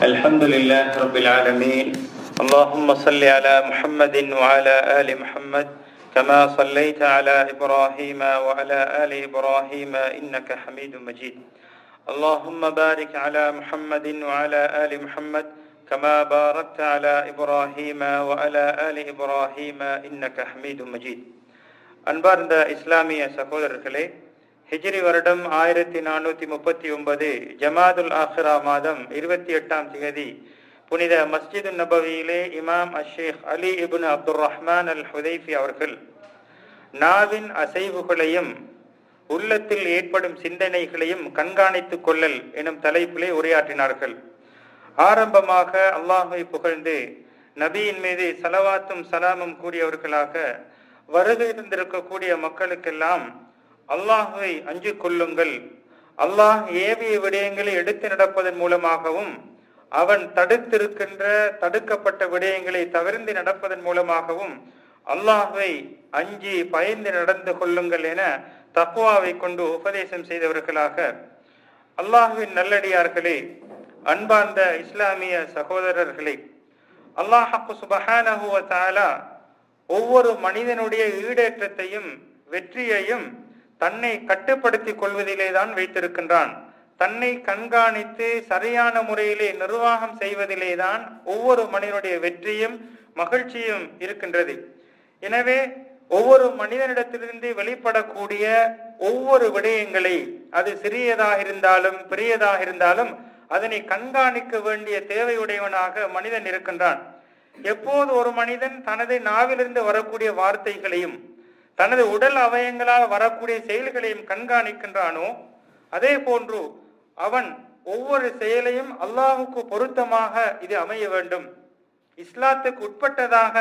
الحمد لله رب العالمين. اللهم صل على محمد وعلى آل محمد كما صليت على إبراهيم وعلى آل إبراهيم إنك حميد مجيد. اللهم بارك على محمد وعلى آل محمد كما باركت على إبراهيم وعلى آل إبراهيم إنك حميد مجيد. أنبارنا إسلامي سهودر ஹிஜ்ரி வருடம் ஆயிரத்தி நானூற்றி முப்பத்தி ஒன்பது ஜமாதுல் ஆஹ்ரா மாதம் இருபத்தி எட்டாம் திகதி. புனித மஸ்ஜிது நபவியிலே இமாம் அஷேக் அலி இபுன் அப்துல் ரஹ்மான் அல் ஹுதைஃபி அவர்கள் நாவின் அசைவுகளையும் உள்ளத்தில் ஏற்படும் சிந்தனைகளையும் கண்காணித்துக் கொள்ளல் எனும் தலைப்பிலே உரையாற்றினார்கள். ஆரம்பமாக அல்லாஹை புகழ்ந்து நபியின் மீது சலவாத்தும் சலாமும் கூறியவர்களாக வருகை இருந்திருக்கக்கூடிய மக்களுக்கெல்லாம் அல்லாஹுவை அஞ்சு கொள்ளுங்கள் அல்லாஹ் ஏவிய விடயங்களை எடுத்து நடப்பதன் மூலமாகவும் அவன் தடுத்திருக்கின்ற தடுக்கப்பட்ட விடயங்களை தவிர்ந்து நடப்பதன் மூலமாகவும் அல்லாஹுவை அஞ்சி பயந்து நடந்து கொள்ளுங்கள் என தக்குவாவை கொண்டு உபதேசம் செய்தவர்களாக. அல்லாஹுவின் நல்லடியார்களே அன்பார்ந்த இஸ்லாமிய சகோதரர்களே அல்லாஹப்பு சுபஹானஹுவ தாலா ஒவ்வொரு மனிதனுடைய ஈடேற்றத்தையும் வெற்றியையும் தன்னை கட்டுப்படுத்திக் கொள்வதிலே தான் வைத்திருக்கின்றான். தன்னை கண்காணித்து சரியான முறையிலே நிர்வாகம் செய்வதிலே தான் ஒவ்வொரு மனிதனுடைய வெற்றியும் மகிழ்ச்சியும் இருக்கின்றது. எனவே ஒவ்வொரு மனிதனிடத்திலிருந்து வெளிப்படக்கூடிய ஒவ்வொரு விடயங்களை அது சிறியதாக இருந்தாலும் பெரியதாக இருந்தாலும் அதனை கண்காணிக்க வேண்டிய தேவையுடையவனாக மனிதன் இருக்கின்றான். எப்போது ஒரு மனிதன் தனது நாவிலிருந்து வரக்கூடிய வார்த்தைகளையும் தனது உடல் அவயங்களால் வரக்கூடிய செயல்களையும் கண்காணிக்கின்றானோ அதே போன்று அவன் ஒவ்வொரு செயலையும் அல்லாஹுக்கு பொருத்தமாக இது அமைய வேண்டும். இஸ்லாத்துக்கு உட்பட்டதாக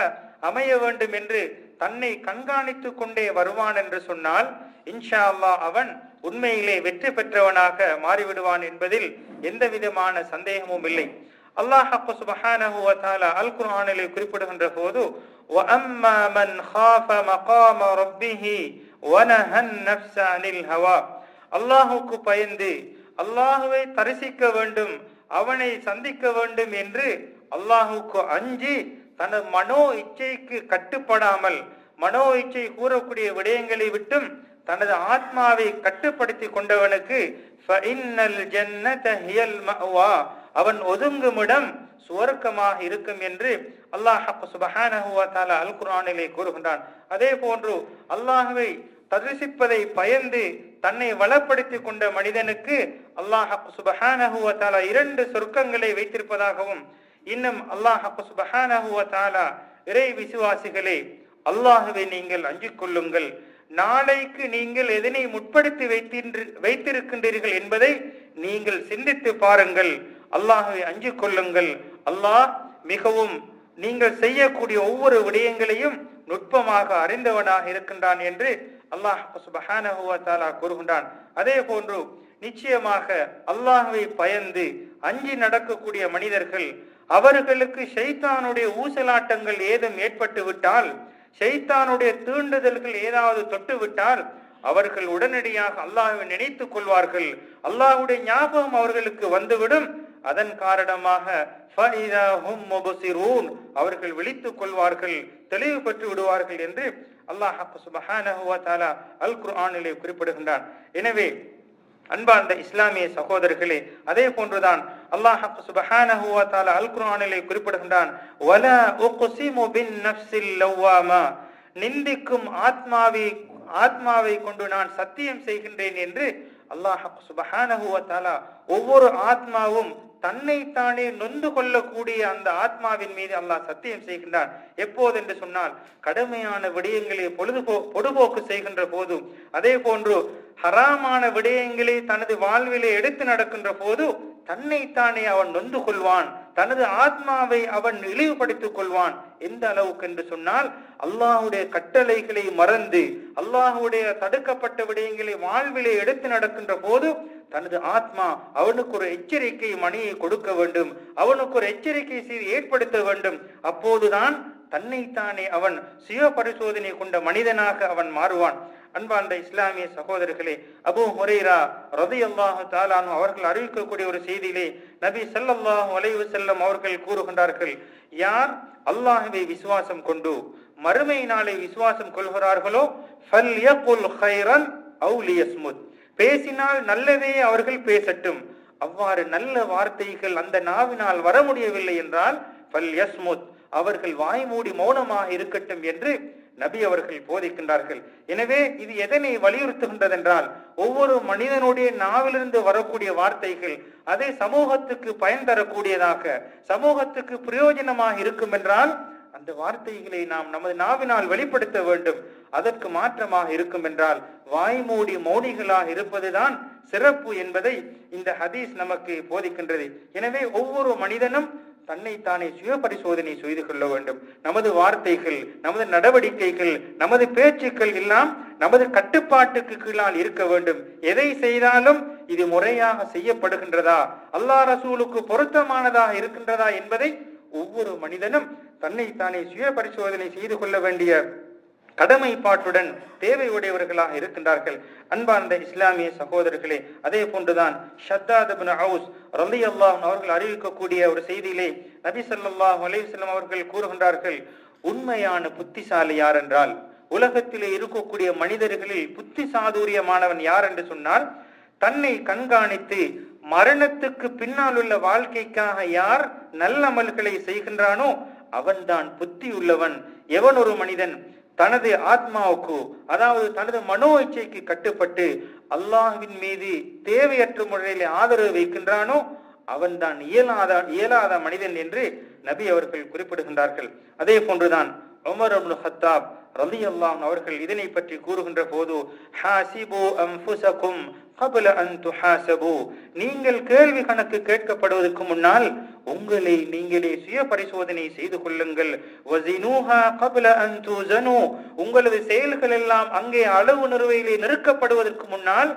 அமைய வேண்டும் என்று தன்னை கண்காணித்துக் கொண்டே வருவான் என்று சொன்னால் இன்ஷா அல்லாஹ் அவன் உண்மையிலே வெற்றி பெற்றவனாக மாறிவிடுவான் என்பதில் எந்த விதமான சந்தேகமும் இல்லை. அல்லாஹ் சுபஹானஹு வ தஆலா அல் குர்ஆனிலே குறிப்பிடுகின்ற போது وَأَمَّا مَنْ خَافَ مَقَامَ رَبِّهِ وَنَهَى النَّفْسَ عَنِ الْهَوَى அல்லாஹ்வுக்கு பயந்து அல்லாஹ்வை தரிசிக்க வேண்டும் அவனை சந்திக்க வேண்டும் என்று அல்லாஹுக்கு அஞ்சி தனது மனோ இச்சைக்கு கட்டுப்படாமல் மனோ இச்சை கூறக்கூடிய விடயங்களை விட்டும் தனது ஆத்மாவை கட்டுப்படுத்தி கொண்டவனுக்கு அவன் ஒதுங்குமிடம் சுவர்க்கமாக இருக்கும் என்று அல்லாஹ் சுபஹானஹுவத்தால அல் குரானிலே கூறுகின்றான். அதே போன்று அல்லாஹுவை தரிசிப்பதை பயந்து தன்னை வளப்படுத்தி கொண்ட மனிதனுக்கு அல்லாஹ் சுபஹானஹுவத்தால இரண்டு சொர்க்கங்களை வைத்திருப்பதாகவும் இன்னும் அல்லாஹ் சுபஹானஹுவத்தால இறை விசுவாசிகளே அல்லாஹுவை நீங்கள் அஞ்சிக் கொள்ளுங்கள். நாளைக்கு நீங்கள் எதனை முற்படுத்தி வைத்தின்று வைத்திருக்கின்றீர்கள் என்பதை நீங்கள் சிந்தித்து பாருங்கள். அல்லாஹுவை அஞ்சு கொள்ளுங்கள். அல்லாஹ் மிகவும் நீங்கள் செய்யக்கூடிய ஒவ்வொரு விடயங்களையும் நுட்பமாக அறிந்தவனாக இருக்கின்றான் என்று அல்லாஹ் சுபஹானஹுவத்தாலா கூறுகின்றான். அதே போன்று நிச்சயமாக அல்லாஹுவை பயந்து அஞ்சி நடக்கக்கூடிய மனிதர்கள் அவர்களுக்கு ஷைத்தானுடைய ஊசலாட்டங்கள் ஏதும் ஏற்பட்டு விட்டால் ஷைத்தானுடைய தீண்டுதல்கள் ஏதாவது தொட்டு விட்டால் அவர்கள் உடனடியாக அல்லாஹுவை நினைத்துக் கொள்வார்கள். அல்லாஹுடைய ஞாபகம் அவர்களுக்கு வந்துவிடும். அதன் காரணமாக அவர்கள் விழித்துக் கொள்வார்கள் தெளிவு பெற்று விடுவார்கள் என்று அல்லாஹ் சுபஹானஹுவத்தாலா அல் குர்ஆனிலே குறிப்பிடுகின்றான். எனவே அன்பார்ந்த இஸ்லாமிய சகோதரர்களே அதே போன்றுதான் அல்லாஹ் சுபஹானஹு வ தஆலா அல் குர்ஆனிலே குறிப்பிடுகின்றான் வலா உக்ஸிமு பின் நஃப்ஸில் லவ்வாமா நிந்திக்கும் ஆத்மாவை ஆத்மாவை கொண்டு நான் சத்தியம் செய்கின்றேன் என்று அல்லாஹ் சுபஹானஹு ஒவ்வொரு ஆத்மாவும் தன்னைத்தானே நொந்து கொள்ளக்கூடிய அந்த ஆத்மாவின் மீது அல்லாஹ் சத்தியம் செய்கின்றார் எப்போது என்று சொன்னால் கடுமையான விடயங்களை பொழுதுபோ பொடுபோக்கு செய்கின்ற போதும் அதே போன்று ஹராமான விடயங்களை தனது வாழ்விலே எடுத்து நடக்கின்ற போது தன்னைத்தானே அவன் நொந்து கொள்வான் தனது ஆத்மாவை அவன் இழிவுபடுத்திக் கொள்வான். எந்த அளவுக்கு என்று சொன்னால் அல்லாஹுடைய கட்டளைகளை மறந்து அல்லாஹுடைய தடுக்கப்பட்ட விடயங்களை வாழ்விலே எடுத்து நடக்கின்ற போது தனது ஆத்மா அவனுக்கு ஒரு எச்சரிக்கை மணியை கொடுக்க வேண்டும் அவனுக்கு ஒரு எச்சரிக்கை செய்து ஏற்படுத்த வேண்டும். அப்போதுதான் தன்னைத்தானே அவன் சுய பரிசோதனை கொண்ட மனிதனாக அவன் மாறுவான். அன்பார்ந்த இஸ்லாமிய சகோதரர்களே அபு ஹுரைரா ரதியல்லாஹு தாலானு அவர்கள் அறிவிக்கக்கூடிய ஒரு செய்தியிலே நபி ஸல்லல்லாஹு அலைஹி செல்லம் அவர்கள் கூறுகின்றார்கள் யார் அல்லாஹுவை விசுவாசம் கொண்டு மறுமை நாளை விசுவாசம் கொள்கிறார்களோ? பேசினால் நல்லதே அவர்கள் பேசட்டும். அவ்வாறு நல்ல வார்த்தைகள் அந்த நாவினால் வர முடியவில்லை என்றால் ஃபல் யஸ்முத் அவர்கள் வாய்மூடி மௌனமாக இருக்கட்டும் என்று நபி அவர்கள் போதிக்கின்றார்கள். எனவே இது எதனை வலியுறுத்துகின்றது என்றால் ஒவ்வொரு மனிதனுடைய நாவிலிருந்து வரக்கூடிய வார்த்தைகள் அதை சமூகத்துக்கு பயன் தரக்கூடியதாக சமூகத்துக்கு பிரயோஜனமாக இருக்கும் என்றால் அந்த வார்த்தைகளை நாம் நமது நாவினால் வெளிப்படுத்த வேண்டும். அதற்கு மாற்றமாக இருக்கும் என்றால் வாய்மூடி மௌனிகளாக இருப்பதுதான் சிறப்பு என்பதை இந்த ஹதீஸ் நமக்கு போதிக்கின்றது. எனவே ஒவ்வொரு மனிதனும் தன்னைத்தானே சுய பரிசோதனை செய்து கொள்ள வேண்டும். நமது வார்த்தைகள் நமது நடவடிக்கைகள் நமது பேச்சுக்கள் எல்லாம் நமது கட்டுப்பாட்டுக்கு கீழால் இருக்க வேண்டும். எதை செய்தாலும் இது முறையாக செய்யப்படுகின்றதா? அல்லாஹ் ரசூலுக்கு பொருத்தமானதாக இருக்கின்றதா என்பதை ஒவ்வொரு மனிதனும் தன்னைத்தானே சுய பரிசோதனை செய்து கொள்ள வேண்டிய கடமைப்பாட்டுடன் தேவையுடையவர்களாக இருக்கின்றார்கள். அன்பார்ந்த இஸ்லாமிய சகோதரர்களே அதே போன்றுதான் ஷத்தாத் பின் ஹவுஸ் ரலி அல்லாஹ் அவர்கள் அறிவிக்கக்கூடிய ஒரு செய்தியிலே நபி ஸல்லல்லாஹு அலைஹி அவர்கள் கூறுகின்றார்கள் உண்மையான புத்திசாலி யார் என்றால் உலகத்திலே இருக்கக்கூடிய மனிதர்களில் புத்தி சாதுரியமானவன் யார் என்று சொன்னால் தன்னை கண்காணித்து மரணத்துக்கு பின்னால் உள்ள வாழ்க்கைக்காக யார் நல்ல அமல்களை செய்கின்றானோ அவன்தான் புத்தி உள்ளவன் எவன் ஒரு மனிதன் தனது ஆத்மாவுக்கு அதாவது தனது மனோ இச்சைக்கு கட்டுப்பட்டு அல்லாஹுவின் மீது தேவையற்ற முறையில் ஆதரவு வைக்கின்றானோ அவன் தான் இயலாத இயலாத மனிதன் என்று நபி அவர்கள் குறிப்பிடுகின்றார்கள். அதே போன்றுதான் உமர் அப்துல் ஹத்தாப் ரலி அல்லாம் அவர்கள் இதனை பற்றி கூறுகின்ற போது ஹாசிபு அன்புசகும் கபல அன் துஹாசபு நீங்கள் கேள்வி கணக்கு கேட்கப்படுவதற்கு முன்னால் உங்களை நீங்களே சுய பரிசோதனை செய்து கொள்ளுங்கள். உங்களது செயல்கள் எல்லாம் அங்கே அளவு நிறுவையிலே நிறுக்கப்படுவதற்கு முன்னால்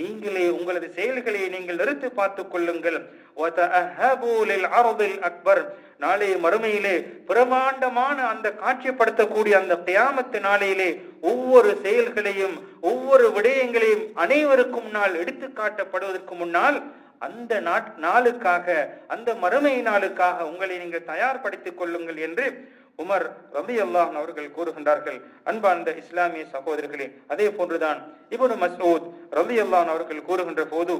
நீங்களே உங்களது செயல்களை நீங்கள் நிறுத்தி பார்த்துக் கொள்ளுங்கள். அக்பர். நாளைய மறுமையிலே பிரமாண்டமான அந்த காட்சிப்படுத்தக்கூடிய அந்த கியாமத்து நாளையிலே ஒவ்வொரு செயல்களையும் ஒவ்வொரு விடயங்களையும் அனைவருக்கும் முன்னால் எடுத்து காட்டப்படுவதற்கு முன்னால் அந்த நாட் நாளுக்காக அந்த மறுமை நாளுக்காக உங்களை நீங்கள் தயார்படுத்திக் கொள்ளுங்கள் என்று உமர் ரபி அல்லாஹ் அவர்கள் கூறுகின்றார்கள். அன்பார்ந்த இஸ்லாமிய சகோதரர்களே அதே போன்றுதான் இவரு மசூத் ரபி அல்லாஹ் அவர்கள் கூறுகின்ற போது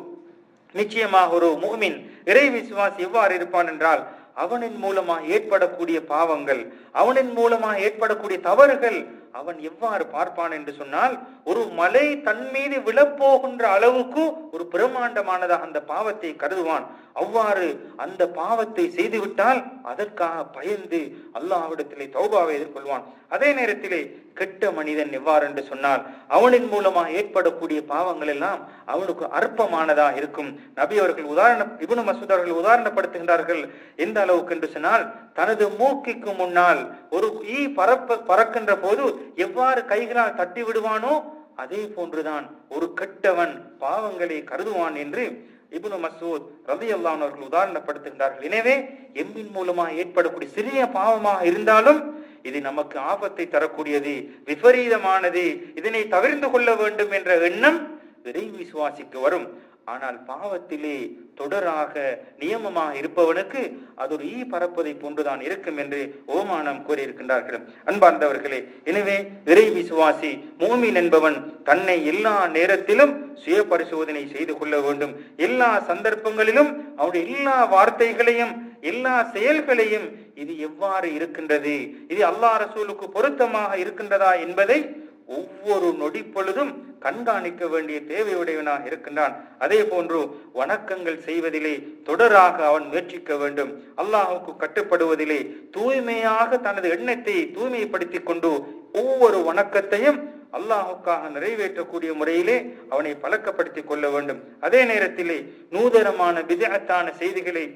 நிச்சயமாக ஒரு முகமின் இறை விசுவாசி எவ்வாறு இருப்பான் என்றால் அவனின் மூலமாக ஏற்படக்கூடிய பாவங்கள் அவனின் மூலமாக ஏற்படக்கூடிய தவறுகள் அவன் எவ்வாறு பார்ப்பான் என்று சொன்னால் ஒரு மலை தன் மீது விழப்போகின்ற அளவுக்கு ஒரு பிரம்மாண்டமானதாக அந்த பாவத்தை கருதுவான். அவ்வாறு அந்த பாவத்தை செய்துவிட்டால் அதற்காக பயந்து அல்லாஹ்விடத்திலே தௌபாவை எதிர்கொள்வான். அதே நேரத்திலே கெட்ட மனிதன் எவ்வாறு என்று சொன்னால் அவனின் மூலமாக ஏற்படக்கூடிய பாவங்கள் எல்லாம் அவனுக்கு அற்பமானதா இருக்கும். நபி அவர்கள் உதாரண இபுன மசூத் அவர்கள் உதாரணப்படுத்துகின்றார்கள் எந்த அளவுக்கு என்று சொன்னால் தனது மூக்கிக்கு முன்னால் ஒரு ஈ பரப்ப பறக்கின்ற போது எவ்வாறு கைகளால் தட்டி விடுவானோ அதே போன்றுதான் ஒரு கெட்டவன் பாவங்களை கருதுவான் என்று இபுனு மசூத் ரதி அல்லான் அவர்கள் உதாரணப்படுத்துகின்றார்கள். எனவே எம்பின் மூலமாக ஏற்படக்கூடிய சிறிய பாவமாக இருந்தாலும் இது நமக்கு ஆபத்தை தரக்கூடியது விபரீதமானது இதனை தவிர்த்து கொள்ள வேண்டும் என்ற எண்ணம் இறை விசுவாசிக்கு வரும். ஆனால் பாவத்திலே தொடராக நியமமாக இருப்பவனுக்கு அது ஒரு ஈ பரப்பதை போன்றுதான் இருக்கும் என்று ஓமானம் கூறியிருக்கின்றார்கள். அன்பார்ந்தவர்களே எனவே இறை விசுவாசி மூமின் என்பவன் தன்னை எல்லா நேரத்திலும் சுய பரிசோதனை செய்து கொள்ள வேண்டும். எல்லா சந்தர்ப்பங்களிலும் அவருடைய எல்லா வார்த்தைகளையும் எல்லா செயல்களையும் இது எவ்வாறு இருக்கின்றது? இது அல்லா ரசூலுக்கு பொருத்தமாக இருக்கின்றதா என்பதை ஒவ்வொரு நொடி பொழுதும் கண்காணிக்க வேண்டிய தேவையுடையவனாக இருக்கின்றான். அதே போன்று வணக்கங்கள் செய்வதிலே தொடராக அவன் முயற்சிக்க வேண்டும். அல்லாஹுக்கு கட்டுப்படுவதிலே தூய்மையாக தனது எண்ணத்தை தூய்மைப்படுத்தி கொண்டு ஒவ்வொரு வணக்கத்தையும் அல்லாஹுக்காக நிறைவேற்றக்கூடிய முறையிலே அவனை பழக்கப்படுத்திக் கொள்ள வேண்டும். அதே நேரத்திலே நூதனமான விதத்தான செய்திகளை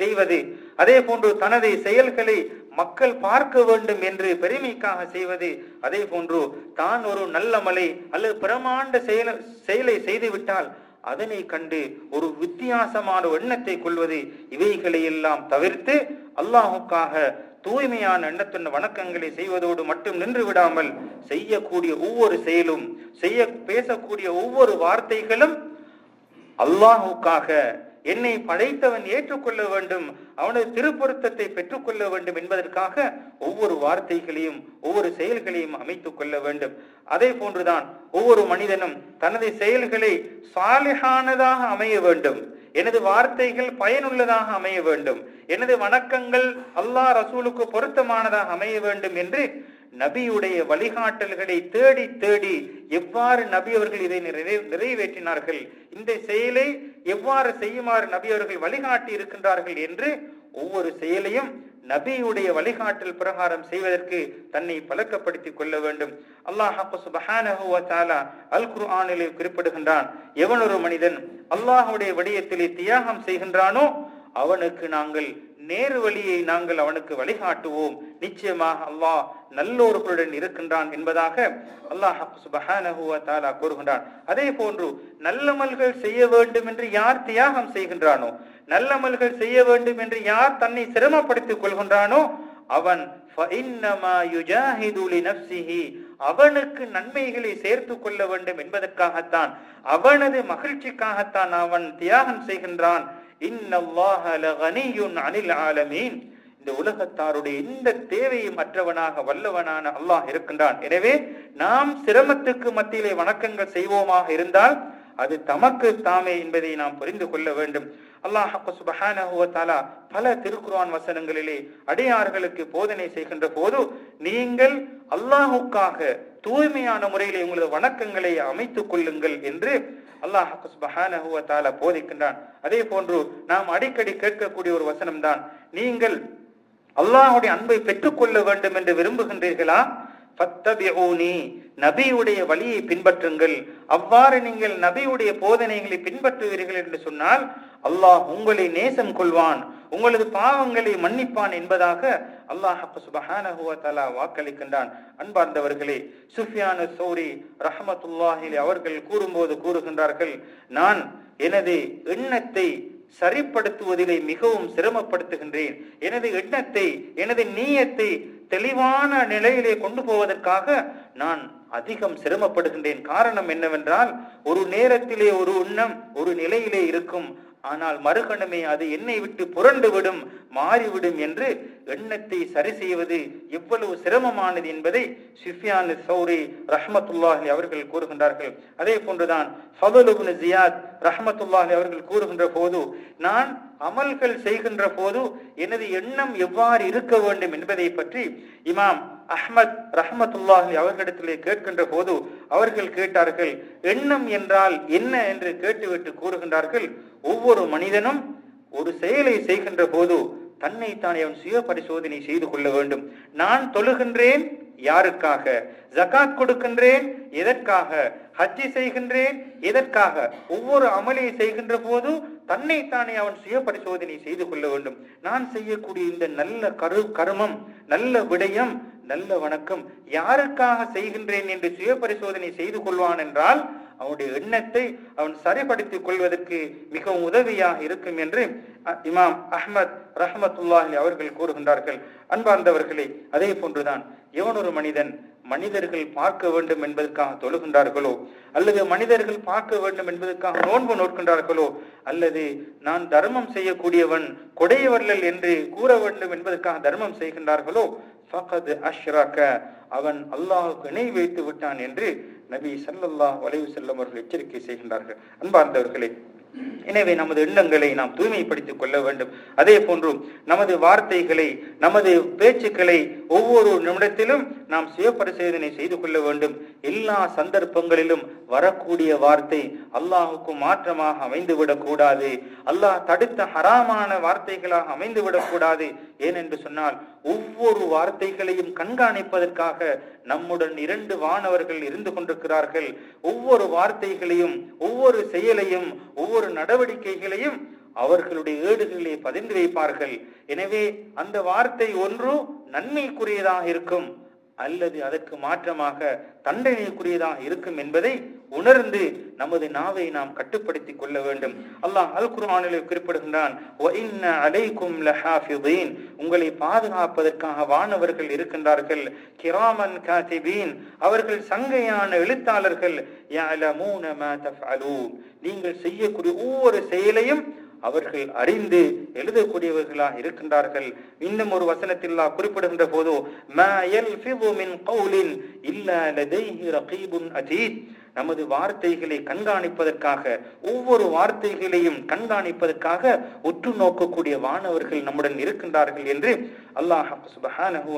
செய்வது அதே போன்று தனது செயல்களை மக்கள் பார்க்க வேண்டும் என்று பெருமைக்காக செய்வது அதே போன்று தான் ஒரு நல்ல மலை அல்லது பிரமாண்ட செயல செயலை செய்துவிட்டால் அதனை கண்டு ஒரு வித்தியாசமான எண்ணத்தை கொள்வது இவைகளை எல்லாம் தவிர்த்து அல்லாஹுக்காக தூய்மையான எண்ணத்துடன் வணக்கங்களை செய்வதோடு மட்டும் நின்று விடாமல் செய்யக்கூடிய ஒவ்வொரு செயலும் செய்ய பேசக்கூடிய ஒவ்வொரு வார்த்தைகளும் அல்லாஹுக்காக என்னை படைத்தவன் ஏற்றுக்கொள்ள வேண்டும் அவனது திருப்பொருத்தத்தை பெற்றுக்கொள்ள வேண்டும் என்பதற்காக ஒவ்வொரு வார்த்தைகளையும் ஒவ்வொரு செயல்களையும் அமைத்துக் கொள்ள வேண்டும். அதே போன்றுதான் ஒவ்வொரு மனிதனும் தனது செயல்களை சாலிகானதாக அமைய வேண்டும். எனது வார்த்தைகள் பயனுள்ளதாக அமைய வேண்டும். எனது வணக்கங்கள் அல்லாஹ் ரசூலுக்கு பொருத்தமானதாக அமைய வேண்டும் என்று நபியுடைய வழிகாட்டல்களை தேடி தேடி எவ்வாறு நபி அவர்கள் இதை நிறை- நிறைவேற்றினார்கள்? இந்த செயலை எவ்வாறு செய்யுமாறு நபி அவர்கள் வழிகாட்டி இருக்கின்றார்கள் என்று ஒவ்வொரு செயலையும் நபியுடைய வழிகாட்டல் பிரகாரம் செய்வதற்கு தன்னை பழக்கப்படுத்திக் கொள்ள வேண்டும். அல்லாஹ் அல் குர்ஆனிலே குறிப்பிடுகின்றான் எவனொரு மனிதன் அல்லாஹுடைய விடயத்திலே தியாகம் செய்கின்றானோ அவனுக்கு நாங்கள் நேரு வழியை நாங்கள் அவனுக்கு வழிகாட்டுவோம். நிச்சயமாக அல்லாஹ் நல்லோர்களுடன் இருக்கின்றான் என்பதாக அல்லாஹ் சுபஹானஹுவ தாலா கூறுகின்றான். அதே போன்று நல்லமல்கள் செய்ய வேண்டும் என்று யார் தியாகம் செய்கின்றானோ நல்லமல்கள் செய்ய வேண்டும் என்று யார் தன்னை சிரமப்படுத்திக் கொள்கின்றானோ அவன் அவனுக்கு நன்மைகளை சேர்த்து கொள்ள வேண்டும் என்பதற்காகத்தான் அவனது மகிழ்ச்சிக்காகத்தான் அவன் தியாகம் செய்கின்றான். ஆலமீன். இந்த உலகத்தாருடைய எந்த தேவையும் அற்றவனாக வல்லவனான அல்லாஹ் இருக்கின்றான். எனவே நாம் சிரமத்துக்கு மத்தியிலே வணக்கங்கள் செய்வோமாக இருந்தால் அது தமக்கு தாமே என்பதை நாம் புரிந்து கொள்ள வேண்டும். அல்லாஹ் சுபஹானா பல திருக்குர்ஆன் வசனங்களிலே அடியார்களுக்கு போதனை செய்கின்ற போது நீங்கள் அல்லாஹுக்காக தூய்மையான முறையிலே உங்களது வணக்கங்களை அமைத்துக் கொள்ளுங்கள் என்று அல்லாஹ் சுபஹானா போதிக்கின்றான். அதே போன்று நாம் அடிக்கடி கேட்கக்கூடிய ஒரு வசனம் தான் நீங்கள் அல்லாஹுடைய அன்பை பெற்றுக்கொள்ள வேண்டும் என்று விரும்புகின்றீர்களா? ஃபத்தபிஊனி நபியுடைய வழியை பின்பற்றுங்கள். அவ்வாறு நீங்கள் நபியுடைய போதனைகளை பின்பற்றுவீர்கள் என்று சொன்னால் அல்லாஹ் உங்களை நேசம் கொள்வான். உங்களது பாவங்களை மன்னிப்பான் என்பதாக அல்லாஹ் சுபஹான வாக்களிக்கின்றான். அன்பார்ந்தவர்களே சுஃபியானு சௌரி ரஹமத்துல்லாஹி அவர்கள் கூறும்போது கூறுகின்றார்கள் நான் எனது எண்ணத்தை சரிப்படுத்துவதிலே மிகவும் சிரமப்படுத்துகின்றேன். எனது எண்ணத்தை எனது நீயத்தை தெளிவான நிலையிலே கொண்டு போவதற்காக நான் அதிகம் சிரமப்படுகின்றேன். காரணம் என்னவென்றால் ஒரு நேரத்திலே ஒரு எண்ணம் ஒரு நிலையிலே இருக்கும். ஆனால் மறுகணமே அது என்னை விட்டு புரண்டு விடும் மாறிவிடும் என்று எண்ணத்தை சரி செய்வது எவ்வளவு சிரமமானது என்பதை சுஃபியான் சௌரி ரஹமத்துல்லாஹி அவர்கள் கூறுகின்றார்கள். அதே போன்றுதான் ஃபதுலுப்னு ஜியாத் ரஹமத்துல்லாஹி அவர்கள் கூறுகின்ற போது நான் அமல்கள் செய்கின்ற போது எனது எண்ணம் எவ்வாறு இருக்க வேண்டும் என்பதை பற்றி இமாம் அஹ்மத் ரஹமத்துல்லாஹி அவர்களிடத்திலே கேட்கின்ற போது அவர்கள் கேட்டார்கள் எண்ணம் என்றால் என்ன? என்று கேட்டுவிட்டு கூறுகின்றார்கள். ஒவ்வொரு மனிதனும் ஒரு செயலை செய்கின்ற போது தன்னைத்தானே அவன் சுய பரிசோதனை செய்து கொள்ள வேண்டும். நான் தொழுகின்றேன் யாருக்காக? ஜகாத் கொடுக்கின்றேன் எதற்காக? ஹஜ்ஜி செய்கின்றேன் எதற்காக? ஒவ்வொரு அமலியை செய்கின்ற போது தன்னைத்தானே அவன் சுய பரிசோதனை செய்து கொள்ள வேண்டும். நான் செய்யக்கூடிய இந்த நல்ல கரு கர்மம் நல்ல விடயம் நல்ல வணக்கம். யாருக்காக செய்கின்றேன் என்று சுய பரிசோதனை செய்து கொள்வான் என்றால் அவனுடைய எண்ணத்தை அவன் சரிபடுத்திக் கொள்வதற்கு மிகவும் உதவியாக இருக்கும் என்று இமாம் அஹ்மத் ரஹமத்துல்லாஹி அவர்கள் கூறுகின்றார்கள். அன்பார்ந்தவர்களே அதே போன்றுதான் எவன் ஒரு மனிதன் மனிதர்கள் பார்க்க வேண்டும் என்பதற்காக தொழுகின்றார்களோ அல்லது மனிதர்கள் பார்க்க வேண்டும் என்பதற்காக நோன்பு நோக்கின்றார்களோ அல்லது நான் தர்மம் செய்யக்கூடியவன் கொடையவர்கள் என்று கூற வேண்டும் என்பதற்காக தர்மம் செய்கின்றார்களோ ஃபகது அஷ்ரக. அவன் அல்லாஹுக்கு இணை வைத்து விட்டான் என்று நபி சல்லல்லா வளைவு செல்லும் அவர்கள் எச்சரிக்கை செய்கின்றார்கள். அன்பார்ந்தவர்களே எனவே நமது எண்ணங்களை நாம் தூய்மைப்படுத்திக் கொள்ள வேண்டும். அதே போன்று நமது வார்த்தைகளை நமது பேச்சுக்களை ஒவ்வொரு நிமிடத்திலும் நாம் சுயபரிசோதனை செய்து கொள்ள வேண்டும். எல்லா சந்தர்ப்பங்களிலும் வரக்கூடிய வார்த்தை அல்லாஹுக்கு மாற்றமாக அமைந்துவிடக் கூடாது. அல்லாஹ் தடுத்த ஹராமான வார்த்தைகளாக அமைந்துவிடக் கூடாது. ஏனென்று சொன்னால் ஒவ்வொரு வார்த்தைகளையும் கண்காணிப்பதற்காக நம்முடன் இரண்டு வானவர்கள் இருந்து கொண்டிருக்கிறார்கள். ஒவ்வொரு வார்த்தைகளையும் ஒவ்வொரு செயலையும் ஒவ்வொரு நடவடிக்கைகளையும் அவர்களுடைய ஏடுகளிலே பதிந்து வைப்பார்கள். எனவே அந்த வார்த்தை ஒன்றும் நன்மைக்குரியதாக இருக்கும் அல்லது அதற்கு மாற்றமாக தண்டனைக்குரியதாக இருக்கும் என்பதை உணர்ந்து நமது நாவை நாம் கட்டுப்படுத்தி கொள்ள வேண்டும். அல்லாஹ் அல் குர்ஆனில் குறிப்பிடுகின்றான் உங்களை பாதுகாப்பதற்காக வானவர்கள் இருக்கின்றார்கள். கிராமன் காசிபீன் அவர்கள் சங்கையான எழுத்தாளர்கள் நீங்கள் செய்யக்கூடிய ஒவ்வொரு செயலையும் அவர்கள் அறிந்து எழுதக்கூடியவர்களாக இருக்கின்றார்கள். இன்னும் ஒரு வசனத்தில் குறிப்பிடுகின்ற போது நமது வார்த்தைகளை கண்காணிப்பதற்காக ஒவ்வொரு வார்த்தைகளையும் கண்காணிப்பதற்காக உற்று நோக்கக்கூடிய வானவர்கள் நம்முடன் இருக்கின்றார்கள் என்று அல்லாஹ் சுபஹானஹு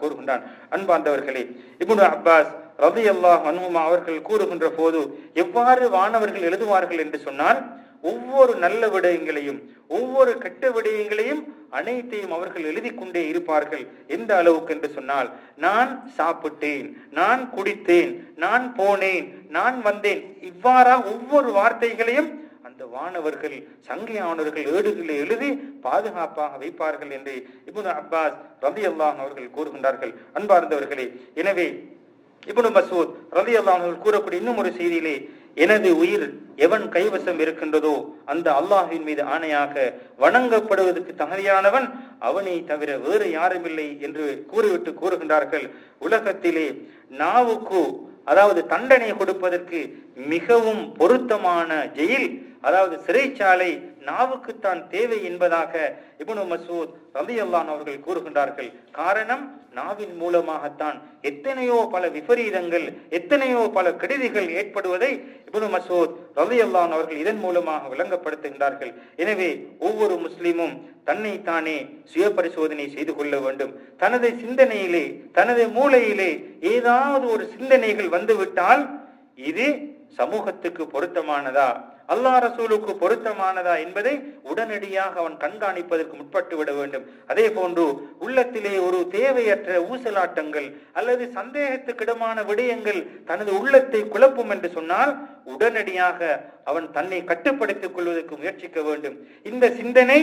கூறுகின்றான். அன்பார்ந்தவர்களே இப்னு அப்பாஸ் அல்லாஹ் அன்ஹுமா அவர்கள் கூறுகின்ற போது எவ்வாறு வானவர்கள் எழுதுவார்கள் என்று சொன்னால் ஒவ்வொரு நல்ல விடயங்களையும் ஒவ்வொரு கெட்ட விடயங்களையும் அனைத்தையும் அவர்கள் எழுதி கொண்டே இருப்பார்கள். எந்த அளவுக்கு என்று சொன்னால் நான் சாப்பிட்டேன் நான் குடித்தேன் நான் போனேன் நான் வந்தேன். இவ்வாறா ஒவ்வொரு வார்த்தைகளையும் அந்த வானவர்கள் சங்கையானவர்கள் ஏடுகளை எழுதி பாதுகாப்பாக வைப்பார்கள் என்று இபுன் அப்பாஸ் ரதி அவர்கள் கூறுகின்றார்கள். அன்பார்ந்தவர்களே எனவே இபுனு மசூத் ரதி அவர்கள் கூறக்கூடிய இன்னும் ஒரு செய்தியிலே எனது உயிர் எவன் கைவசம் இருக்கின்றதோ அந்த அல்லாஹின் மீது ஆணையாக வணங்கப்படுவதற்கு தகுதியானவன் அவனை தவிர வேறு யாருமில்லை என்று கூறிவிட்டு கூறுகின்றார்கள். உலகத்திலே நாவுக்கு அதாவது தண்டனை கொடுப்பதற்கு மிகவும் பொருத்தமான ஜெயில் அதாவது சிறைச்சாலை நாவுக்குத்தான் தேவை என்பதாக இபுனு மசூத் ரலி அவர்கள் கூறுகின்றார்கள். காரணம் நாவின் மூலமாகத்தான் எத்தனையோ பல விபரீதங்கள் எத்தனையோ பல கெடுதிகள் ஏற்படுவதை இபுனு மசூத் ரலி அவர்கள் இதன் மூலமாக விளங்கப்படுத்துகின்றார்கள். எனவே ஒவ்வொரு முஸ்லிமும் தன்னைத்தானே சுய பரிசோதனை செய்து கொள்ள வேண்டும். தனது சிந்தனையிலே தனது மூளையிலே ஏதாவது ஒரு சிந்தனைகள் வந்துவிட்டால் இது சமூகத்துக்கு பொருத்தமானதா? அல்லா ரசூலுக்கு பொருத்தமானதா என்பதை உடனடியாக அவன் கண்காணிப்பதற்கு முற்பட்டு விட வேண்டும். அதே போன்று உள்ளத்திலே ஒரு தேவையற்ற ஊசலாட்டங்கள் அல்லது சந்தேகத்துக்கிடமான விடயங்கள் தனது உள்ளத்தை குழப்பும் என்று சொன்னால் உடனடியாக அவன் தன்னை கட்டுப்படுத்திக் கொள்வதற்கு முயற்சிக்க வேண்டும். இந்த சிந்தனை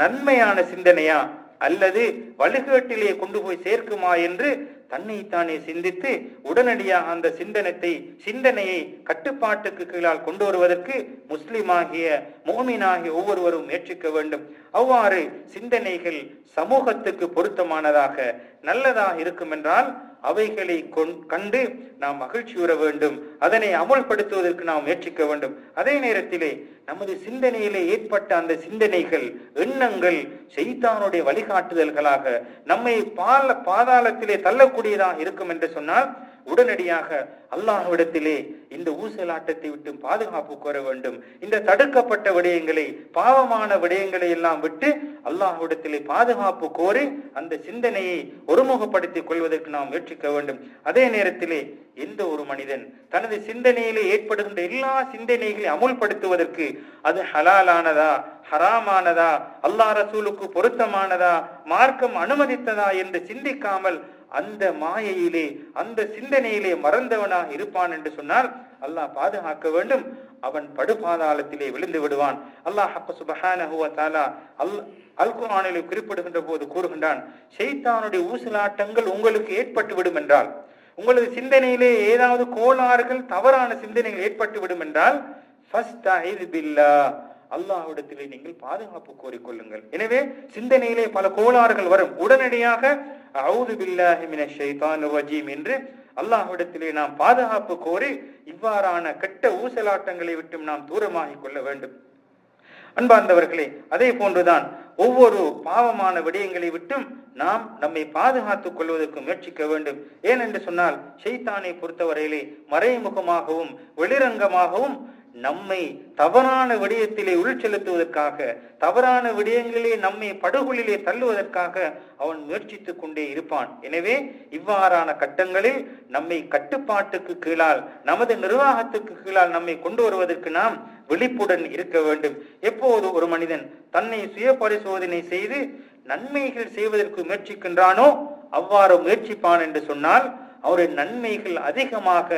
நன்மையான சிந்தனையா? அல்லது வலுகேட்டிலே கொண்டு போய் சேர்க்குமா என்று தன்னைத்தானே சிந்தித்து உடனடியாக அந்த சிந்தனத்தை சிந்தனையை கட்டுப்பாட்டுக்கு கீழால் கொண்டு வருவதற்கு முஸ்லிமாகிய மோமினாகிய ஒவ்வொருவரும் முயற்சிக்க வேண்டும். அவ்வாறு சிந்தனைகள் சமூகத்துக்கு பொருத்தமானதாக நல்லதாக இருக்கும் என்றால் அவைகளை கண்டு நாம் மகிழ்ச்சியுற வேண்டும். அதனை அமுல்படுத்துவதற்கு நாம் முயற்சிக்க வேண்டும். அதே நேரத்திலே நமது சிந்தனையிலே ஏற்பட்ட அந்த சிந்தனைகள் எண்ணங்கள் செய்தானுடைய வழிகாட்டுதல்களாக நம்மை பால பாதாளத்திலே தள்ளக்கூடியதாக இருக்கும் என்று சொன்னால் உடனடியாக அல்லாஹ்விடத்திலே இந்த ஊசலாட்டத்தை விட்டு பாதுகாப்பு கோர வேண்டும். இந்த தடுக்கப்பட்ட விடயங்களை பாவமான விடயங்களை எல்லாம் விட்டு அல்லாஹ்விடத்திலே பாதுகாப்பு கோரி அந்த சிந்தனையை ஒருமுகப்படுத்திக் கொள்வதற்கு நாம் முயற்சிக்க வேண்டும். அதே நேரத்திலே எந்த ஒரு மனிதன் தனது சிந்தனையிலே ஏற்படுகின்ற எல்லா சிந்தனைகளை அமுல்படுத்துவதற்கு அது ஹலாலானதா ஹராமானதா அல்லாஹ் ரசூலுக்கு பொருத்தமானதா மார்க்கம் அனுமதித்ததா என்று சிந்திக்காமல் அந்த மாயையிலே அந்த சிந்தனையிலே மறந்தவனா இருப்பான் என்று சொன்னால் அல்லாஹ் பாதுகாக்க வேண்டும். அவன் படுபாதாளத்திலே விழுந்து விடுவான். அல்லாஹ் அப்ப வ தஆலா அல் அல் குர்ஆனிலே குறிப்பிடுகின்ற போது கூறுகின்றான் ஷைத்தானுடைய ஊசலாட்டங்கள் உங்களுக்கு ஏற்பட்டு விடும் என்றால் உங்களது சிந்தனையிலே ஏதாவது கோளாறுகள் தவறான சிந்தனைகள் ஏற்பட்டு விடும் என்றால் ஃபஸ்தஇது அல்லாஹ்விடத்திலே நீங்கள் பாதுகாப்பு கோரிக்கொள்ளுங்கள் எனவே சிந்தனையிலே பல கோளாறுகள் வரும். உடனடியாக அவுது பில்லாஹி மினஷ் ஷைத்தானிர் என்று அல்லாஹ்விடத்திலே நாம் பாதுகாப்பு கோரி இவ்வாறான கெட்ட ஊசலாட்டங்களை விட்டும் நாம் தூரமாகிக் கொள்ள வேண்டும். அன்பார்ந்தவர்களே அதே போன்றுதான் ஒவ்வொரு பாவமான விடயங்களை விட்டும் நாம் நம்மை பாதுகாத்துக் கொள்வதற்கு முயற்சிக்க வேண்டும். ஏனென்று சொன்னால் ஷைத்தானை பொறுத்தவரையிலே மறைமுகமாகவும் வெளிரங்கமாகவும் நம்மை தவறான விடயத்திலே உள்செலுத்துவதற்காக தவறான விடயங்களிலே நம்மை படுகொலிலே தள்ளுவதற்காக அவன் முயற்சித்துக் கொண்டே இருப்பான். எனவே இவ்வாறான கட்டங்களில் நம்மை கட்டுப்பாட்டுக்கு கீழால் நமது நிர்வாகத்துக்கு கீழால் நம்மை கொண்டு வருவதற்கு நாம் விழிப்புடன் இருக்க வேண்டும். எப்போது ஒரு மனிதன் தன்னை சுய பரிசோதனை செய்து நன்மைகள் செய்வதற்கு முயற்சிக்கின்றானோ அவ்வாறு முயற்சிப்பான் என்று சொன்னால் அவருடைய நன்மைகள் அதிகமாக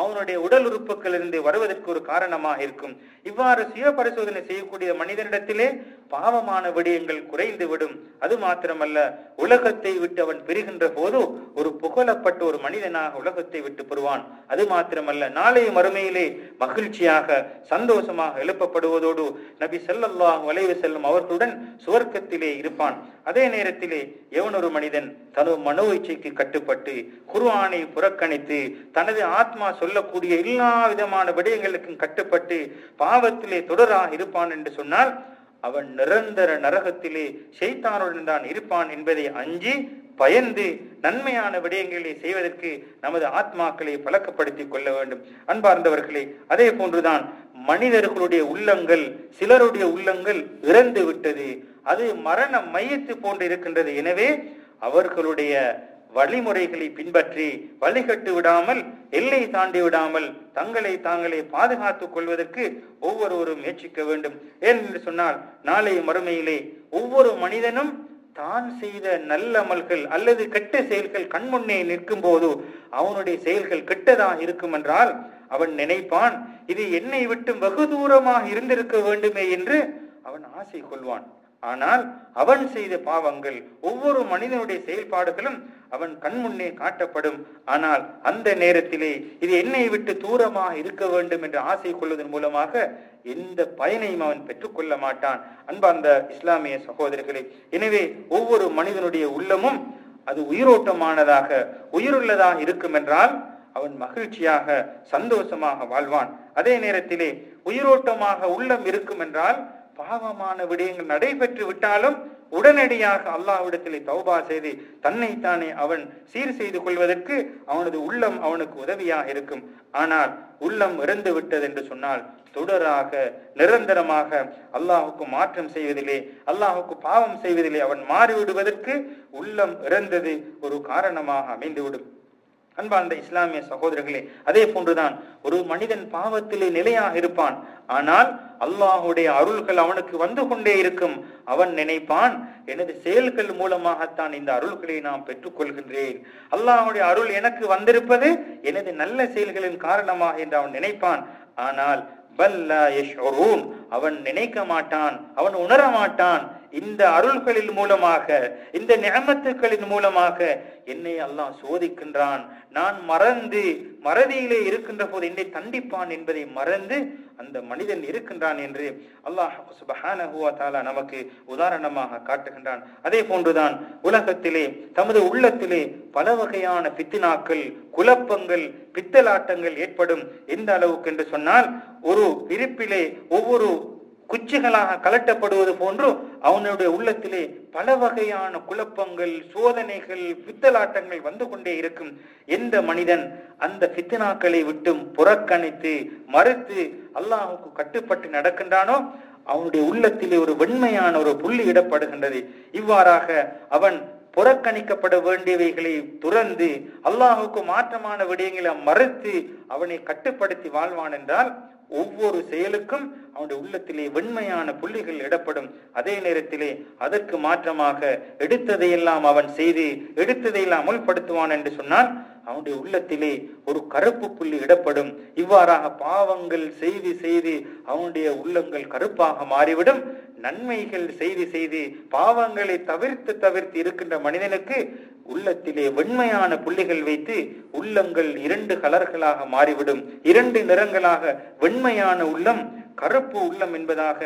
அவனுடைய உடல் உறுப்புகளிலிருந்து வருவதற்கு ஒரு காரணமாக இருக்கும். இவ்வாறு சுய பரிசோதனை செய்யக்கூடிய மனிதனிடத்திலே பாவமான விடயங்கள் குறைந்து விடும். அது மாத்திரமல்ல உலகத்தை விட்டு அவன் பெறுகின்ற போது ஒரு புகழப்பட்ட ஒரு மனிதனாக உலகத்தை விட்டு பெறுவான். அது மாத்திரமல்ல நாளைய மறுமையிலே மகிழ்ச்சியாக சந்தோஷமாக எழுப்பப்படுவதோடு நபி செல்லல்லாஹ் வளைவு செல்லும் அவர்களுடன் சுவர்க்கத்திலே இருப்பான். அதே நேரத்திலே எவனொரு மனிதன் தனது மனோ இச்சைக்கு கட்டுப்பட்டு குருவானை புறக்கணித்து தனது ஆத்மா சொல்லக்கூடிய எல்லா விதமான விடயங்களுக்கும் கட்டுப்பட்டு பாவத்திலே தொடராக இருப்பான் என்று சொன்னால் அவன் நிரந்தர நரகத்திலே ஷைத்தானுடன் தான் இருப்பான் என்பதை அஞ்சி பயந்து நன்மையான விடயங்களை செய்வதற்கு நமது ஆத்மாக்களை பழக்கப்படுத்திக் கொள்ள வேண்டும். அன்பார்ந்தவர்களே அதே போன்றுதான் மனிதர்களுடைய உள்ளங்கள் சிலருடைய உள்ளங்கள் இறந்து விட்டது அது மரண மையத்து போன்று இருக்கின்றது. எனவே அவர்களுடைய வழிமுறைகளை பின்பற்றி வழிகட்டு விடாமல் எல்லை தாண்டி விடாமல் தங்களை தாங்களே பாதுகாத்துக் கொள்வதற்கு ஒவ்வொருவரும் முயற்சிக்க வேண்டும். ஏனென்று சொன்னால் நாளை மறுமையிலே ஒவ்வொரு மனிதனும் தான் செய்த நல்லமல்கள் அல்லது கெட்ட செயல்கள் கண்முன்னே நிற்கும் போது அவனுடைய செயல்கள் கெட்டதாக இருக்கும் என்றால் அவன் நினைப்பான் இது என்னை விட்டு வெகு தூரமாக இருந்திருக்க வேண்டுமே என்று அவன் ஆசை கொள்வான். ஆனால் அவன் செய்த பாவங்கள் ஒவ்வொரு மனிதனுடைய செயல்பாடுகளும் அவன் கண்முன்னே காட்டப்படும். ஆனால் அந்த நேரத்திலே இது என்னை விட்டு தூரமாக இருக்க வேண்டும் என்று ஆசை கொள்வதன் மூலமாக எந்த பயனையும் அவன் பெற்றுக்கொள்ள மாட்டான். அன்பார்ந்த இஸ்லாமிய சகோதரர்களே எனவே ஒவ்வொரு மனிதனுடைய உள்ளமும் அது உயிரோட்டமானதாக உயிருள்ளதாக இருக்கும் என்றால் அவன் மகிழ்ச்சியாக சந்தோஷமாக வாழ்வான். அதே நேரத்திலே உயிரோட்டமாக உள்ளம் இருக்கும் என்றால் பாவமான விடயங்கள் நடைபெற்று விட்டாலும் உடனடியாக அல்லாஹ்விடத்திலே தௌபா செய்து தன்னைத்தானே அவன் சீர் செய்து கொள்வதற்கு அவனது உள்ளம் அவனுக்கு உதவியாக இருக்கும். ஆனால் உள்ளம் இறந்து விட்டது என்று சொன்னால் தொடராக நிரந்தரமாக அல்லாஹுக்கு மாற்றம் செய்வதிலே அல்லாஹுக்கு பாவம் செய்வதிலே அவன் மாறிவிடுவதற்கு உள்ளம் இறந்தது ஒரு காரணமாக அமைந்துவிடும். அன்பார்ந்த இஸ்லாமிய சகோதரர்களே அதே போன்றுதான் ஒரு மனிதன் பாவத்திலே நிலையாக இருப்பான். ஆனால் அல்லாஹுடைய அருள்கள் அவனுக்கு வந்து கொண்டே இருக்கும். அவன் நினைப்பான் எனது செயல்கள் மூலமாகத்தான் இந்த அருள்களை நாம் பெற்றுக்கொள்கின்றேன். அல்லாஹுடைய அருள் எனக்கு வந்திருப்பது எனது நல்ல செயல்களின் காரணமாக என்று அவன் நினைப்பான். ஆனால் அவன் நினைக்க மாட்டான் அவன் உணர மாட்டான். இந்த அருள்களின் மூலமாக இந்த நியமத்துக்களின் மூலமாக என்னை அல்லாஹ் சோதிக்கின்றான். நான் மறந்து மறதியிலே இருக்கின்ற போது என்னை தண்டிப்பான் என்பதை மறந்து அந்த மனிதன் இருக்கின்றான் என்று அல்லாஹ் சுபஹானஹு வ நமக்கு உதாரணமாக காட்டுகின்றான். அதே போன்றுதான் உலகத்திலே தமது உள்ளத்திலே பல வகையான பித்தினாக்கள் குழப்பங்கள் பித்தலாட்டங்கள் ஏற்படும் எந்த அளவுக்கு என்று சொன்னால் ஒரு இருப்பிலே ஒவ்வொரு குச்சிகளாக கலட்டப்படுவது போன்றும் அவனுடைய உள்ளத்திலே பல வகையான குழப்பங்கள் சோதனைகள் பித்தலாட்டங்கள் வந்து கொண்டே இருக்கும். எந்த மனிதன் அந்த பித்தனாக்களை விட்டும் புறக்கணித்து மறுத்து அல்லாஹுக்கு கட்டுப்பட்டு நடக்கின்றானோ அவனுடைய உள்ளத்திலே ஒரு வெண்மையான ஒரு புள்ளி இடப்படுகின்றது. இவ்வாறாக அவன் புறக்கணிக்கப்பட வேண்டியவைகளை துறந்து அல்லாஹுக்கு மாற்றமான விடயங்களை மறுத்து அவனை கட்டுப்படுத்தி வாழ்வான் என்றால் ஒவ்வொரு செயலுக்கும் அவனுடைய உள்ளத்திலே வெண்மையான புள்ளிகள் இடப்படும். அதே நேரத்திலே அதற்கு மாற்றமாக எடுத்ததையெல்லாம் அவன் செய்து எடுத்ததையெல்லாம் அமுல்படுத்துவான் என்று சொன்னால் அவனுடைய உள்ளத்திலே ஒரு கருப்பு புள்ளி இடப்படும். இவ்வாறாக பாவங்கள் செய்து செய்து அவனுடைய உள்ளங்கள் கருப்பாக மாறிவிடும். நன்மைகள் செய்து செய்து பாவங்களை தவிர்த்து தவிர்த்து இருக்கின்ற மனிதனுக்கு உள்ளத்திலே வெண்மையான புள்ளிகள் வைத்து உள்ளங்கள் இரண்டு கலர்களாக மாறிவிடும். இரண்டு நிறங்களாக வெண்மையான உள்ளம் கருப்பு உள்ளம் என்பதாக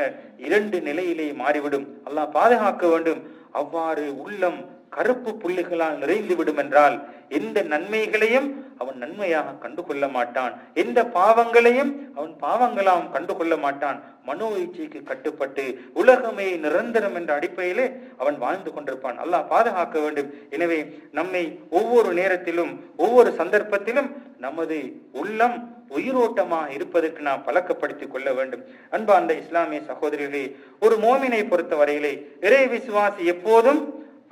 இரண்டு நிலையிலே மாறிவிடும். அல்லாஹ் பாதுகாக்க வேண்டும். அவ்வாறு உள்ளம் கருப்பு புள்ளிகளால் நிறைந்து விடும் என்றால் எந்த நன்மைகளையும் அவன் நன்மையாக கண்டுகொள்ள மாட்டான். எந்த பாவங்களையும் அவன் பாவங்களாம் கண்டுகொள்ள மாட்டான். மனோ இச்சைக்கு கட்டுப்பட்டு உலகமே நிரந்தரம் என்ற அடிப்படையிலே அவன் வாழ்ந்து கொண்டிருப்பான். அல்லாஹ் பாதுகாக்க வேண்டும். எனவே நம்மை ஒவ்வொரு நேரத்திலும் ஒவ்வொரு சந்தர்ப்பத்திலும் நமது உள்ளம் உயிரோட்டமாக இருப்பதற்கு நாம் பழக்கப்படுத்திக் கொள்ள வேண்டும். அன்பார்ந்த இஸ்லாமிய சகோதரிகளே ஒரு மோமினை பொறுத்த வரையிலே இறை விசுவாசி எப்போதும்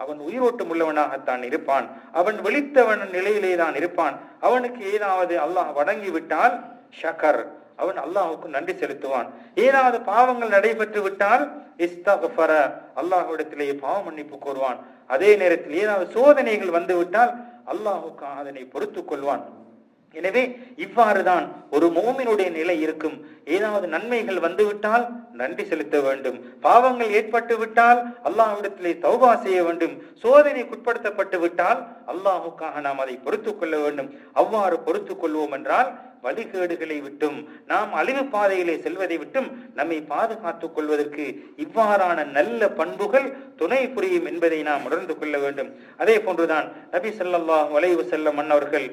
அவன் உயிரோட்டம் உள்ளவனாகத்தான் இருப்பான். அவன் வெளித்தவன் நிலையிலே தான் இருப்பான். அவனுக்கு ஏதாவது அல்லாஹ் வழங்கி விட்டால் ஷகர். அவன் அல்லாஹுக்கு நன்றி செலுத்துவான். ஏதாவது பாவங்கள் நடைபெற்று விட்டால் இஸ்தகஃபர. அல்லாஹுடத்திலேயே பாவ மன்னிப்பு கோருவான். அதே நேரத்தில் ஏதாவது சோதனைகள் வந்து விட்டால் அல்லாஹுக்கு அதனை பொறுத்து கொள்வான். எனவே இவ்வாறுதான் ஒரு மோமினுடைய நிலை இருக்கும். ஏதாவது நன்மைகள் வந்துவிட்டால் நன்றி செலுத்த வேண்டும். பாவங்கள் ஏற்பட்டு விட்டால் அல்லாஹ்விடத்திலே தௌபா செய்ய வேண்டும். சோதனைக்குட்படுத்தப்பட்டு விட்டால் அல்லாஹுக்காக நாம் அதை பொறுத்துக் கொள்ள வேண்டும். அவ்வாறு பொறுத்துக் கொள்வோம் என்றால் வழிகேடுகளை விட்டும் நாம் அழிவு பாதையிலே செல்வதை விட்டும் நம்மை பாதுகாத்துக் கொள்வதற்கு இவ்வாறான நல்ல பண்புகள் துணை புரியும் என்பதை நாம் உணர்ந்து கொள்ள வேண்டும். அதே போன்றுதான் நபி செல்லல்லாஹ் வலைவு செல்ல மன்னர்கள்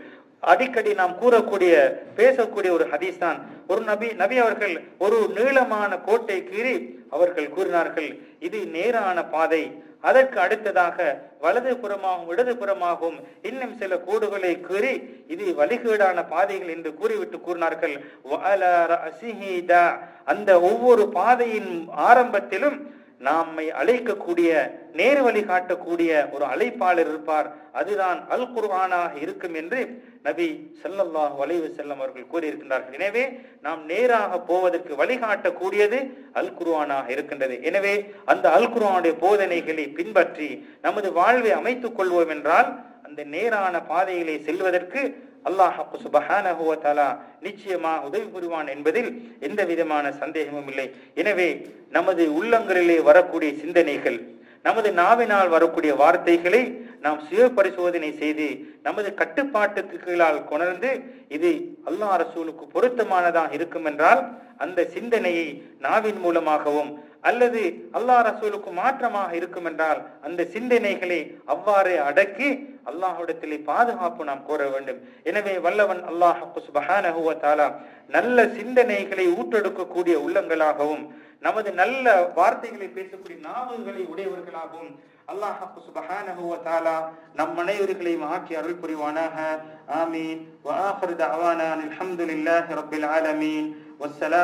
அடிக்கடி நாம் கூறக்கூடிய பேசக்கூடிய ஒரு ஹதீஸ் தான். ஒரு நபி நபி அவர்கள் ஒரு நீளமான கோட்டை கீறி அவர்கள் கூறினார்கள் இது நேரான பாதை. அதற்கு அடுத்ததாக வலது புறமாகவும் இடது புறமாகவும் இன்னும் சில கோடுகளை கூறி இது வழிகேடான பாதைகள் என்று கூறிவிட்டு கூறினார்கள். அந்த ஒவ்வொரு பாதையின் ஆரம்பத்திலும் நம்மை அழைக்கக்கூடிய நேர் வழி காட்டக்கூடிய ஒரு அழைப்பாளர் இருப்பார். அதுதான் அல் குர்ஆனாக இருக்கும் என்று நபி செல்லல்லாஹ் வளைவு செல்லம் அவர்கள் கூறியிருக்கின்றார்கள். எனவே நாம் நேராக போவதற்கு வழிகாட்டக்கூடியது அல் குர்ஆனாக இருக்கின்றது. எனவே அந்த அல் குர்ஆனுடைய போதனைகளை பின்பற்றி நமது வாழ்வை அமைத்துக் கொள்வோம் என்றால் அந்த நேரான பாதையிலே செல்வதற்கு அல்லாஹ் சுபஹானஹு வ தஆலா நிச்சயமாக உதவி புரிவான் என்பதில் எந்த விதமான சந்தேகமும் இல்லை. எனவே நமது உள்ளங்களிலே வரக்கூடிய சிந்தனைகள் நமது நாவினால் வரக்கூடிய வார்த்தைகளை நாம் சுய பரிசோதனை செய்து நமது கட்டுப்பாட்டுக்கு கீழால் கொணர்ந்து இது அல்லாஹ் ரசூலுக்கு பொருத்தமானதாக இருக்கும் என்றால் அந்த சிந்தனையை நாவின் மூலமாகவும் அல்லது அல்லாஹ் ரசூலுக்கு மாற்றமாக இருக்கும் என்றால் அந்த சிந்தனைகளை அவ்வாறு அடக்கி அல்லாஹுடத்திலே பாதுகாப்பு நாம் கோர வேண்டும். எனவே வல்லவன் அல்லாஹ் சுபஹானஹு வ நல்ல சிந்தனைகளை ஊற்றெடுக்கக்கூடிய உள்ளங்களாகவும் நமது நல்ல வார்த்தைகளை பேசக்கூடிய நாவல்களை உடையவர்களாகவும் அல்லாஹ் சுபஹானஹு வ நம் அனைவர்களையும் ஆக்கி அருள் புரிவானாக. ஆமீன். வ ஆஃபிரு தஅவானா அல்ஹம்துலில்லாஹி ரப்பில் ஆலமீன். வஸ்ஸலாம்